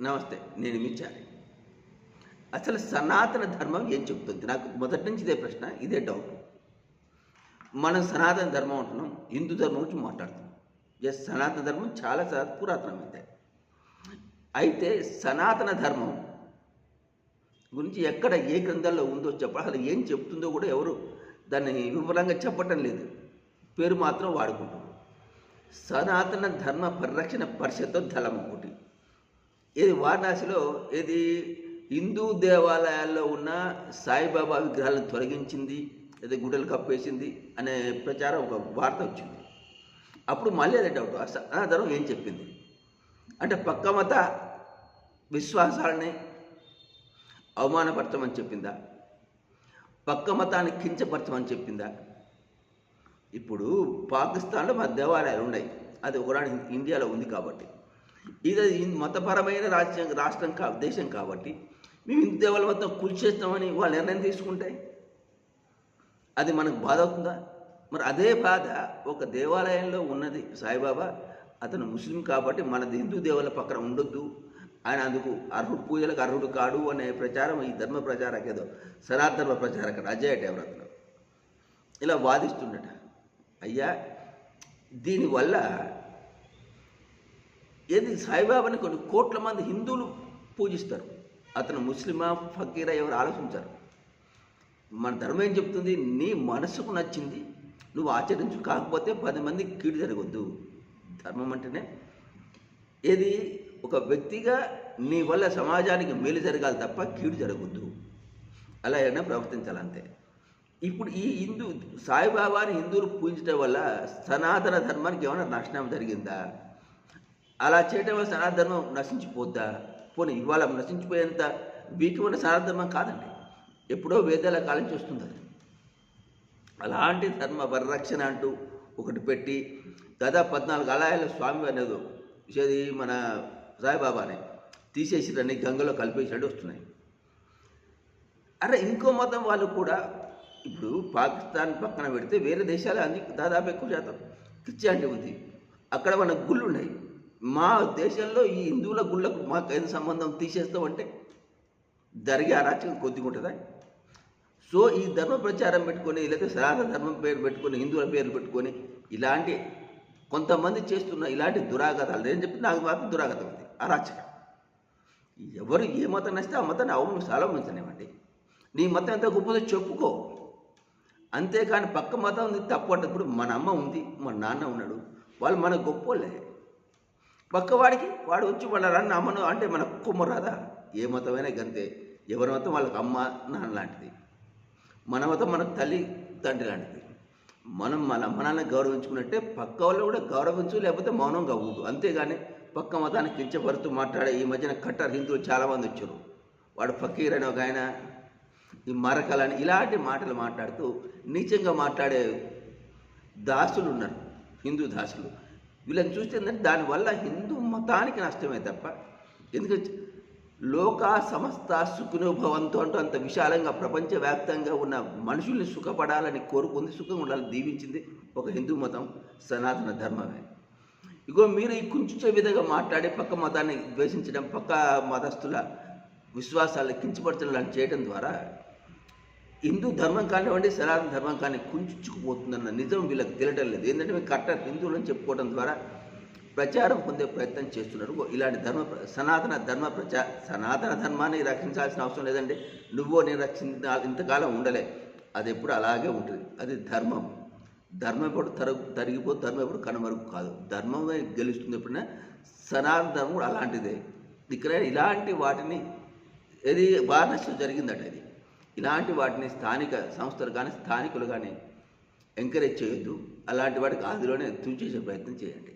నమస్తే నేను మిచ్చాలి అసలు సనాతన ధర్మం ఏం చెప్తుంది? నాకు మొదటి నుంచి ఇదే ప్రశ్న ఇదే డౌట్ మనం సనాతన ధర్మం అంటున్నాం హిందూ ధర్మం గురించి మాట్లాడుతున్నాం. ఎస్ సనాతన ధర్మం చాలా చాలా పురాతనమైంది అయితే. సనాతన ధర్మం గురించి ఎక్కడ ఏ గ్రంథాల్లో ఉందో చెప్ప అసలు ఏం చెప్తుందో కూడా ఎవరు దాన్ని వివరంగా చెప్పటం లేదు. పేరు మాత్రం వాడుకుంటాం. సనాతన ధర్మ పరిరక్షణ పరిషత్ దళం ఒకటి ఇది వారణాసిలో ఇది హిందూ దేవాలయాల్లో ఉన్న సాయిబాబా విగ్రహాలను తొలగించింది ఇది గుడ్డలు కప్పేసింది అనే ప్రచారం ఒక వార్త వచ్చింది. అప్పుడు మళ్ళీ అదే డౌట్ ఆ ఏం చెప్పింది? అంటే పక్క మత విశ్వాసాలని అవమానపరచమని చెప్పిందా? పక్క మతాన్ని కించపరచమని చెప్పిందా? ఇప్పుడు పాకిస్తాన్లో మన దేవాలయాలు ఉన్నాయి. అది ఒకనాడు ఇండియాలో ఉంది కాబట్టి. ఇది మతపరమైన రాజ్యం రాష్ట్రం కా దేశం కాబట్టి మేము హిందూ దేవాలయం మొత్తం కూల్చేస్తామని వాళ్ళు నిర్ణయం తీసుకుంటే అది మనకు బాధ అవుతుందా? మరి అదే బాధ ఒక దేవాలయంలో ఉన్నది సాయిబాబా అతను ముస్లిం కాబట్టి మన హిందూ దేవుల పక్కన ఉండొద్దు. ఆయన అందుకు అర్హుడు పూజలకు అర్హుడు కాడు అనే ప్రచారం ఈ ధర్మ ప్రచారక ఏదో సనాతన ప్రచారక అజయ డెవరత్నం ఇలా వాదిస్తుండట. అయ్యా దీనివల్ల ఏది సాయిబాబాని కొన్ని కోట్ల మంది హిందువులు పూజిస్తారు. అతను ముస్లిమా ఫకీరా ఎవరు ఆలోచించారు. మన ధర్మం ఏం చెప్తుంది? నీ మనసుకు నచ్చింది నువ్వు ఆచరించు కాకపోతే పది మంది కీడు జరగవద్దు ధర్మం అంటేనే ఏది? ఒక వ్యక్తిగా నీ వల్ల సమాజానికి మేలు జరగాలి తప్ప కీడు జరగద్దు. అలా అయినా ప్రవర్తించాలంతే. ఇప్పుడు ఈ హిందూ సాయిబాబాని హిందువులు పూజించడం వల్ల సనాతన ధర్మానికి ఏమైనా నష్టం జరిగిందా? అలా చేయడం వల్ల సనాతన నశించిపోద్దా? పోనీ ఇవాళ నశించిపోయేంత వీకమైన ఉన్న కాదండి. ఎప్పుడో వేదాల కాలం నుంచి అది. అలాంటి ధర్మ పరిరక్షణ అంటూ ఒకటి పెట్టి దాదాపు పద్నాలుగు అలాయాల స్వామి అనేది ఇది మన సాయిబాబాని. తీసేసిరని గంగలో కలిపేసినట్టు వస్తున్నాయి. అరే ఇంకో మతం వాళ్ళు కూడా ఇప్పుడు పాకిస్తాన్ పక్కన పెడితే వేరే దేశాలు అన్ని దాదాపు ఎక్కువ శాతం. క్రిస్టియానిటీ ఉంది. అక్కడ మన గుళ్ళు ఉన్నాయి మా దేశంలో ఈ హిందువుల గుళ్ళకు మాకు ఏం సంబంధం తీసేస్తామంటే జరిగే అరాచకం కొద్దిగా ఉంటుందా సో ఈ ధర్మ ప్రచారం పెట్టుకొని లేకపోతే సనాతన ధర్మం పేరు పెట్టుకొని హిందువుల పేర్లు పెట్టుకొని ఇలాంటి కొంతమంది చేస్తున్న ఇలాంటి దురాగతాలు నేను చెప్పి నాకు మాత్రం దురాగతం ఉంది అరాచకం. ఎవరు ఏ మతం నచ్చితే ఆ మతాన్ని అవమానం అవమానించనివ్వండి నీ మతం ఎంత గొప్పదో చెప్పుకో. అంతేకాని పక్క మతం ఉంది తప్పు అంటే ఇప్పుడు మన అమ్మ ఉంది మన నాన్న ఉన్నాడు వాళ్ళు మన గొప్పోళ్ళే పక్కవాడికి వాడు వచ్చి వాళ్ళ రన్ను అమ్మను అంటే మన కుమ్మరాదా ఏ మతమైనా గంతే. ఎవరి మతం వాళ్ళకి అమ్మ నాన్న లాంటిది. మన మతం మన తల్లి తండ్రి లాంటిది. మనం మన మనల్ని గౌరవించుకున్నట్టే పక్క వాళ్ళు కూడా గౌరవించు లేకపోతే మౌనంగా ఉండు అంతేగాని పక్క మతాన్ని కించపరుతూ మాట్లాడే ఈ మధ్యన కట్టర్ హిందువులు చాలామంది వచ్చారు. వాడు ఫకీర్ అని ఒక ఆయన ఈ మరకలని ఇలాంటి మాటలు మాట్లాడుతూ నీచంగా మాట్లాడే దాసులు ఉన్నారు. హిందూ దాసులు. వీళ్ళని చూస్తే ఏంటంటే దానివల్ల హిందూ మతానికి నష్టమే తప్ప ఎందుకంటే లోక సమస్త సుఖనుభవంతో అంటూ అంత విశాలంగా ప్రపంచవ్యాప్తంగా ఉన్న మనుషుల్ని సుఖపడాలని కోరుకుంది సుఖం ఉండాలని దీవించింది ఒక హిందూ మతం సనాతన ధర్మమే. ఇగో మీరు ఈ కుంచుచే విధంగా మాట్లాడి పక్క మతాన్ని ద్వేషించడం పక్క మతస్థుల విశ్వాసాలను కించపరచడం లాంటి చేయడం ద్వారా హిందూ ధర్మం కానివ్వండి సనాతన ధర్మం కానీ కుంచుకుపోతుందన్న నిజం వీళ్ళకి తెలియడం లేదు. ఏంటంటే మేము కట్టర్ హిందువులను చెప్పుకోవడం ద్వారా ప్రచారం పొందే ప్రయత్నం చేస్తున్నారు. ఇలాంటి ధర్మ ప్ర- సనాతన ధర్మ ప్రచా సనాతన ధర్మాన్ని రక్షించాల్సిన అవసరం లేదండి. నువ్వో నేను రక్షించిన ఇంతకాలం ఉండలే. అది ఎప్పుడు అలాగే ఉంటుంది. అది ధర్మం. ధర్మం ఎప్పుడు తరగు తరిగిపో ధర్మం ఎప్పుడు కనుమరుగు కాదు. ధర్మమే గెలుస్తుంది ఎప్పుడైనా. సనాతన ధర్మం కూడా అలాంటిదే. ఇక్కడ ఇలాంటి వాటిని ఏది వారణాసిలో జరిగిందట ఇది. ఇలాంటి వాటిని స్థానిక సంస్థలు కానీ స్థానికులు కానీ ఎంకరేజ్ చేయొద్దు. అలాంటి వాటికి ఆదిలోనే తుంచేసే ప్రయత్నం చేయండి.